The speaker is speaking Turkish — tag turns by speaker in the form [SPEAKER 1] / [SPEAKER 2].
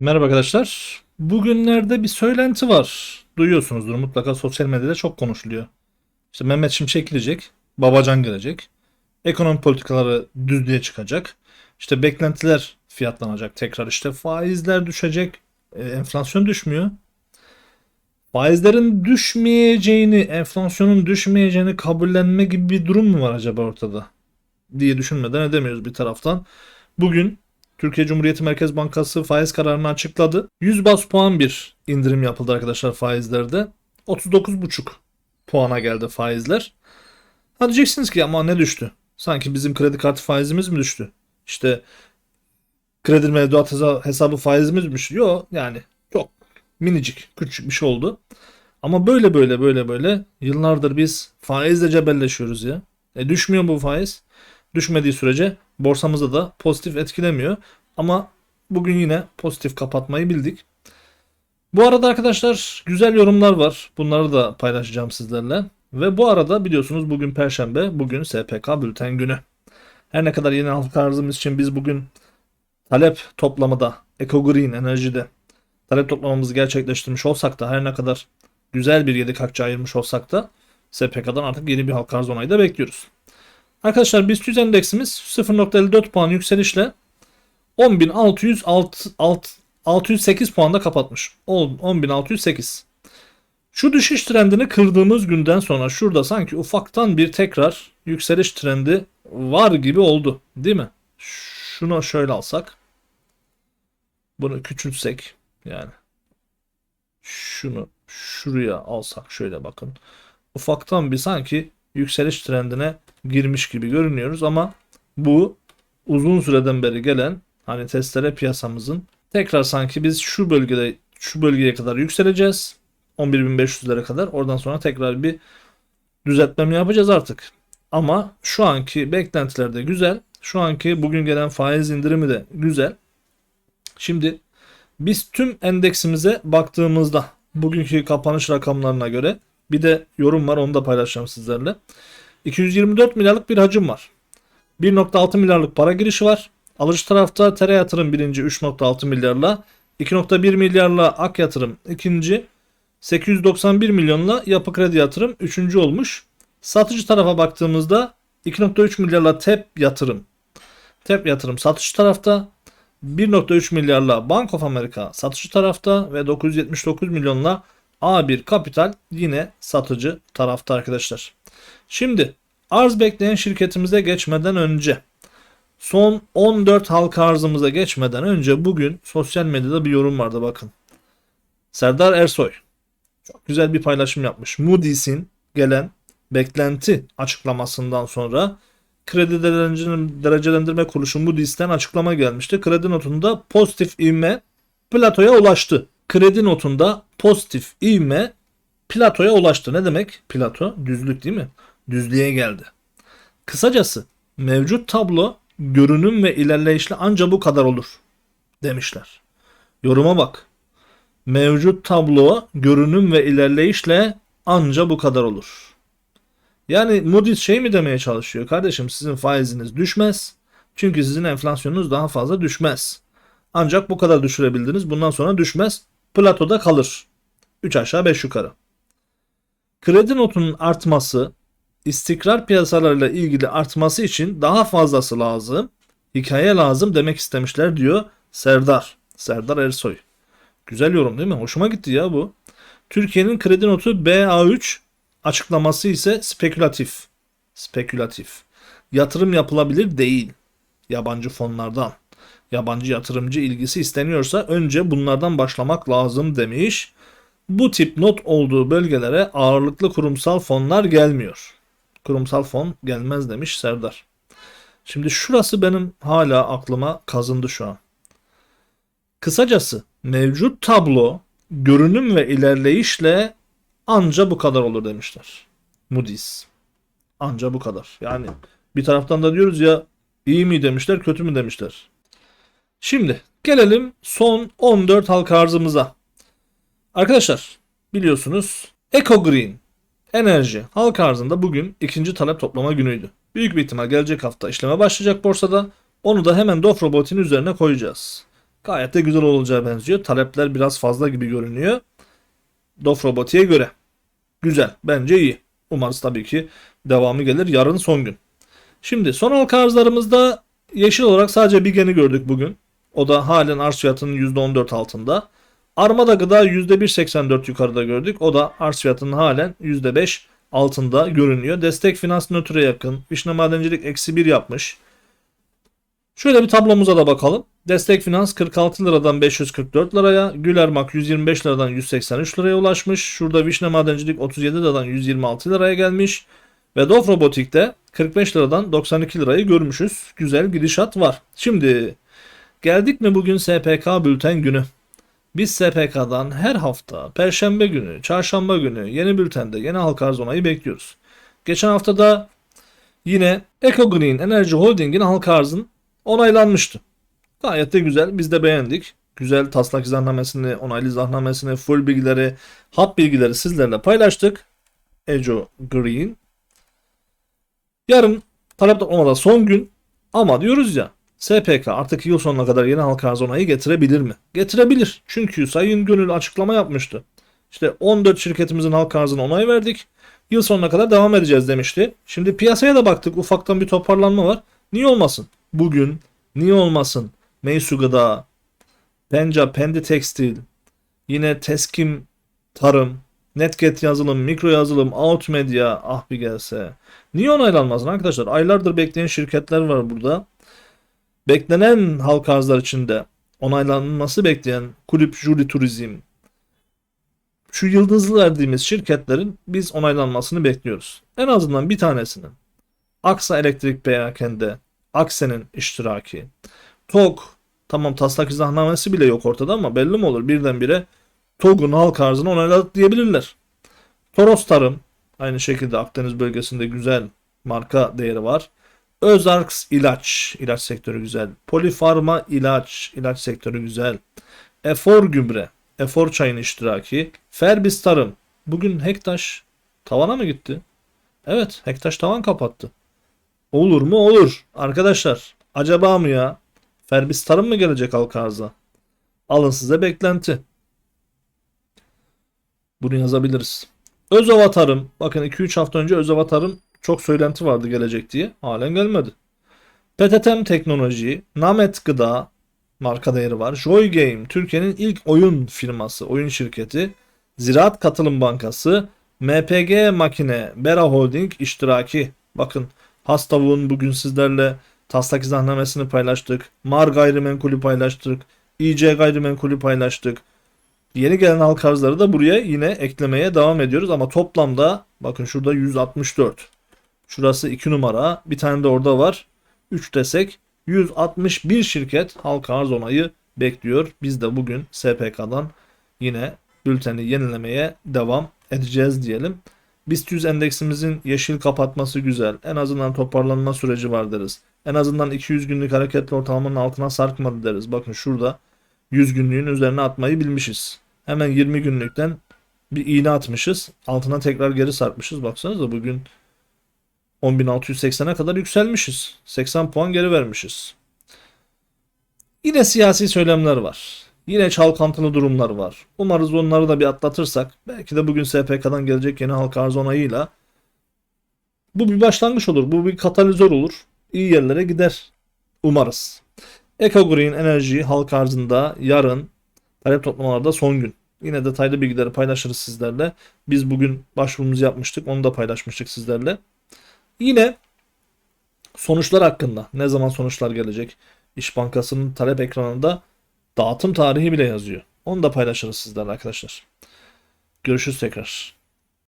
[SPEAKER 1] Merhaba arkadaşlar. Bugünlerde bir söylenti var. Duyuyorsunuzdur mutlaka sosyal medyada çok konuşuluyor. İşte Mehmet Şimşek gidecek, Babacan gelecek. Ekonomi politikaları düzlüğe çıkacak. İşte beklentiler fiyatlanacak tekrar işte faizler düşecek. E, enflasyon düşmüyor. Faizlerin düşmeyeceğini, enflasyonun düşmeyeceğini kabullenme gibi bir durum mu var acaba ortada? Diye düşünmeden edemiyoruz bir taraftan. Bugün Türkiye Cumhuriyeti Merkez Bankası faiz kararını açıkladı. 100 bas puan bir indirim yapıldı arkadaşlar faizlerde. 39,5 puana geldi faizler. Ha diyeceksiniz ki ama ne düştü? Sanki bizim kredi kartı faizimiz mi düştü? İşte kredi mevduat hesa- hesabı faizimiz mi düştü? Yok yani çok minicik küçük bir şey oldu. Ama böyle böyle böyle böyle yıllardır biz faizle cebelleşiyoruz ya. E düşmüyor bu faiz. Düşmediği sürece borsamızı da pozitif etkilemiyor. Ama bugün yine pozitif kapatmayı bildik. Bu arada arkadaşlar güzel yorumlar var. Bunları da paylaşacağım sizlerle. Ve bu arada biliyorsunuz bugün Perşembe, bugün SPK bülten günü. Her ne kadar yeni halka arzımız için biz bugün talep toplamada, Eco Green enerjide talep toplamamızı gerçekleştirmiş olsak da her ne kadar güzel bir yedek akçe ayırmış olsak da SPK'dan artık yeni bir halka arz onayı da bekliyoruz. Arkadaşlar BIST 100 endeksimiz 0.54 puan yükselişle 10.608 puanda kapatmış. 10.608. Şu düşüş trendini kırdığımız günden sonra şurada sanki ufaktan bir tekrar yükseliş trendi var gibi oldu. Değil mi? Şunu şöyle alsak. Bunu küçültsek yani. Şunu şuraya alsak şöyle bakın. Ufaktan bir sanki yükseliş trendine girmiş gibi görünüyoruz ama bu uzun süreden beri gelen hani testere piyasamızın tekrar sanki biz şu bölgede şu bölgeye kadar yükseleceğiz. 11.500'lere kadar. Oradan sonra tekrar bir düzeltmem yapacağız artık. Ama şu anki beklentiler de güzel. Şu anki bugün gelen faiz indirimi de güzel. Şimdi biz tüm endeksimize baktığımızda bugünkü kapanış rakamlarına göre bir de yorum var onu da paylaşacağım sizlerle. 224 milyarlık bir hacim var. 1.6 milyarlık para girişi var. Alıcı tarafta Tere Yatırım birinci 3.6 milyarla 2.1 milyarla Ak Yatırım ikinci 891 milyonla Yapı Kredi Yatırım üçüncü olmuş. Satıcı tarafa baktığımızda 2.3 milyarla TEP Yatırım TEP Yatırım satıcı tarafta 1.3 milyarla Bank of America satıcı tarafta ve 979 milyonla A1 Kapital yine satıcı tarafta arkadaşlar. Şimdi arz bekleyen şirketimize geçmeden önce son 14 halka arzımıza geçmeden önce bugün sosyal medyada bir yorum vardı bakın. Serdar Ersoy çok güzel bir paylaşım yapmış. Moody's'in gelen beklenti açıklamasından sonra kredi derecelendirme kuruluşu Moody's'ten açıklama gelmişti. Kredi notunda pozitif ivme platoya ulaştı. Kredi notunda pozitif ivme platoya ulaştı. Ne demek? Plato düzlük değil mi? Düzlüğe geldi. Kısacası mevcut tablo görünüm ve ilerleyişle anca bu kadar olur demişler. Yoruma bak. Mevcut tablo görünüm ve ilerleyişle anca bu kadar olur. Yani Moody's şey mi demeye çalışıyor? Kardeşim sizin faiziniz düşmez. Çünkü sizin enflasyonunuz daha fazla düşmez. Ancak bu kadar düşürebildiniz. Bundan sonra düşmez. Platoda kalır. 3 aşağı 5 yukarı. Kredi notunun artması istikrar piyasalarıyla ilgili artması için daha fazlası lazım. Hikaye lazım demek istemişler diyor Serdar. Serdar Ersoy. Güzel yorum değil mi? Hoşuma gitti ya bu. Türkiye'nin kredi notu BA3 açıklaması ise spekülatif. Spekülatif. Yatırım yapılabilir değil. Yabancı fonlardan. Yabancı yatırımcı ilgisi isteniyorsa önce bunlardan başlamak lazım demiş. Bu tip not olduğu bölgelere ağırlıklı kurumsal fonlar gelmiyor. Kurumsal fon gelmez demiş Serdar. Şimdi şurası benim hala aklıma kazındı şu an. Kısacası mevcut tablo görünüm ve ilerleyişle anca bu kadar olur demişler. Moody's. Anca bu kadar. Yani bir taraftan da diyoruz ya iyi mi demişler kötü mü demişler. Şimdi gelelim son 14 halka arzımıza. Arkadaşlar biliyorsunuz Eco Green enerji halka arzında bugün ikinci talep toplama günüydü. Büyük bir ihtimal gelecek hafta işleme başlayacak borsada. Onu da hemen Dof Robot'in üzerine koyacağız. Gayet de güzel olacağı benziyor. Talepler biraz fazla gibi görünüyor. Dof Roboti'ye göre. Güzel. Bence iyi. Umarız tabii ki devamı gelir. Yarın son gün. Şimdi son halka arzlarımızda yeşil olarak sadece bir geni gördük bugün. O da halen arz fiyatının %14 altında. Armada gıda %1.84 yukarıda gördük. O da arz fiyatının halen %5 altında görünüyor. Destek finans nötre yakın. Vişne madencilik eksi 1 yapmış. Şöyle bir tablomuza da bakalım. Destek Finans 46 liradan 544 liraya, Gülermak 125 liradan 183 liraya ulaşmış. Şurada Vişne Madencilik 37 liradan 126 liraya gelmiş. Ve Dof Robotik'te 45 liradan 92 lirayı görmüşüz. Güzel gidişat var. Şimdi geldik mi bugün SPK bülten günü? Biz SPK'dan her hafta Perşembe günü, Çarşamba günü yeni bültende yeni halka arz onayı bekliyoruz. Geçen hafta da yine Eco Green Enerji Holding'in halka arzın onaylanmıştı. Gayet de güzel. Biz de beğendik. Güzel taslak izahnamesini, onaylı izahnamesini, full bilgileri, hat bilgileri sizlerle paylaştık. Eco Green. Yarın talep toplamada son gün ama diyoruz ya SPK artık yıl sonuna kadar yeni halka arz onayı getirebilir mi? Getirebilir. Çünkü Sayın Gönül açıklama yapmıştı. İşte 14 şirketimizin halka arzına onay verdik. Yıl sonuna kadar devam edeceğiz demişti. Şimdi piyasaya da baktık. Ufaktan bir toparlanma var. Niye olmasın? Bugün niye olmasın? Meysu Gıda, Penca, Pendi Tekstil, yine Teskim Tarım, Netget yazılım, mikro yazılım, Out Medya, ah bir gelse. Niye onaylanmasın arkadaşlar? Aylardır bekleyen şirketler var burada. Beklenen halka arzlar içinde onaylanması bekleyen kulüp, jüri, turizm, şu yıldızlı verdiğimiz şirketlerin biz onaylanmasını bekliyoruz. En azından bir tanesinin. Aksa Elektrik Perakende, Aksen'in iştiraki, TOG, tamam taslak izahnamesi bile yok ortada ama belli mi olur birdenbire TOG'un halk arzını onayladık diyebilirler. Toros Tarım, aynı şekilde Akdeniz bölgesinde güzel marka değeri var. Özarks ilaç, ilaç sektörü güzel. Polifarma ilaç, ilaç sektörü güzel. Efor gübre, Efor çayın iştiraki. Ferbis Tarım, bugün Hektaş tavana mı gitti? Evet, Hektaş tavan kapattı. Olur mu? Olur. Arkadaşlar, acaba mı ya? Ferbis Tarım mı gelecek halka? Alın size beklenti. Bunu yazabiliriz. Özova Tarım. Bakın 2-3 hafta önce Özova Tarım çok söylenti vardı gelecek diye. Halen gelmedi. PTTM Teknoloji, Namet Gıda marka değeri var. Joy Game, Türkiye'nin ilk oyun firması, oyun şirketi. Ziraat Katılım Bankası, MPG Makine, Bera Holding iştiraki. Bakın Hastavun bugün sizlerle taslak izahnamesini paylaştık. Mar gayrimenkulü paylaştık. İC gayrimenkulü paylaştık. Yeni gelen halka arzları da buraya yine eklemeye devam ediyoruz ama toplamda bakın şurada 164. Şurası 2 numara. Bir tane de orada var. 3 desek 161 şirket halka arz onayı bekliyor. Biz de bugün SPK'dan yine bülteni yenilemeye devam edeceğiz diyelim. BIST 100 endeksimizin yeşil kapatması güzel. En azından toparlanma süreci var deriz. En azından 200 günlük hareketli ortalamanın altına sarkmadı deriz. Bakın şurada 100 günlüğün üzerine atmayı bilmişiz. Hemen 20 günlükten bir iğne atmışız. Altına tekrar geri sarkmışız. Baksanıza bugün 10.680'e kadar yükselmişiz. 80 puan geri vermişiz. Yine siyasi söylemler var. Yine çalkantılı durumlar var. Umarız onları da bir atlatırsak belki de bugün SPK'dan gelecek yeni halka arz onayıyla bu bir başlangıç olur. Bu bir katalizör olur. İyi yerlere gider. Umarız. Eco Green Enerji halka arzında yarın talep toplamalarda son gün. Yine detaylı bilgileri paylaşırız sizlerle. Biz bugün başvurumuzu yapmıştık. Onu da paylaşmıştık sizlerle. Yine sonuçlar hakkında ne zaman sonuçlar gelecek? İş Bankası'nın talep ekranında dağıtım tarihi bile yazıyor. Onu da paylaşırız sizlerle arkadaşlar. Görüşürüz tekrar.